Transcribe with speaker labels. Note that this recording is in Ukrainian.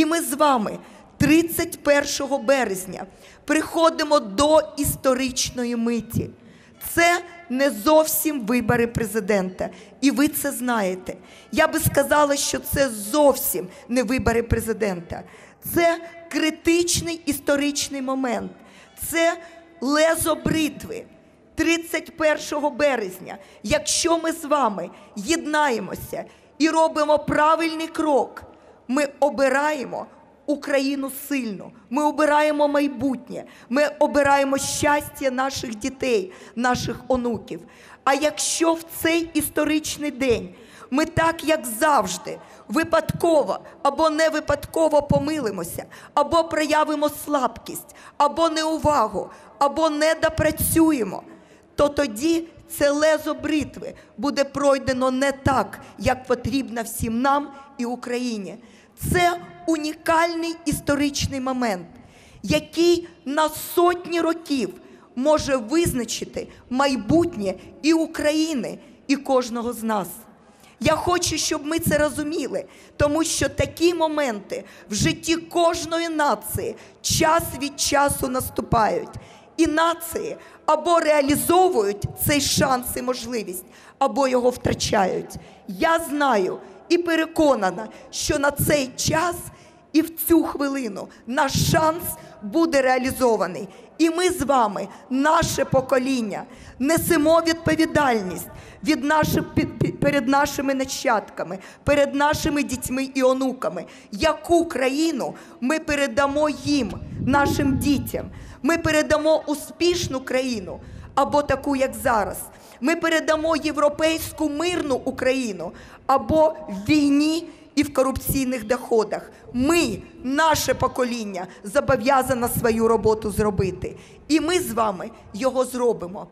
Speaker 1: І ми з вами 31 березня приходимо до історичної миті. Це не зовсім вибори президента, і ви це знаєте. Я би сказала, що це зовсім не вибори президента. Це критичний історичний момент, це лезо бритви. 31 березня, якщо ми з вами єднаємося і робимо правильний крок, ми обираємо Україну сильну, ми обираємо майбутнє, ми обираємо щастя наших дітей, наших онуків. А якщо в цей історичний день ми так, як завжди, випадково або не випадково помилимося, або проявимо слабкість, або неувагу, або не допрацюємо, то тоді це лезо бритви буде пройдено не так, як потрібно всім нам і Україні. Це унікальний історичний момент, який на сотні років може визначити майбутнє і України, і кожного з нас. Я хочу, щоб ми це розуміли, тому що такі моменти в житті кожної нації час від часу наступають. І нації або реалізовують цей шанс і можливість, або його втрачають. Я знаю і переконана, що на цей час і в цю хвилину наш шанс буде реалізований. І ми з вами, наше покоління, несемо відповідальність від наших перед нашими нащадками, перед нашими дітьми і онуками. Яку країну ми передамо їм, нашим дітям? Ми передамо успішну країну або таку, як зараз. Ми передамо європейську мирну Україну або в війні і в корупційних доходах. Ми, наше покоління, зобов'язане свою роботу зробити. І ми з вами його зробимо.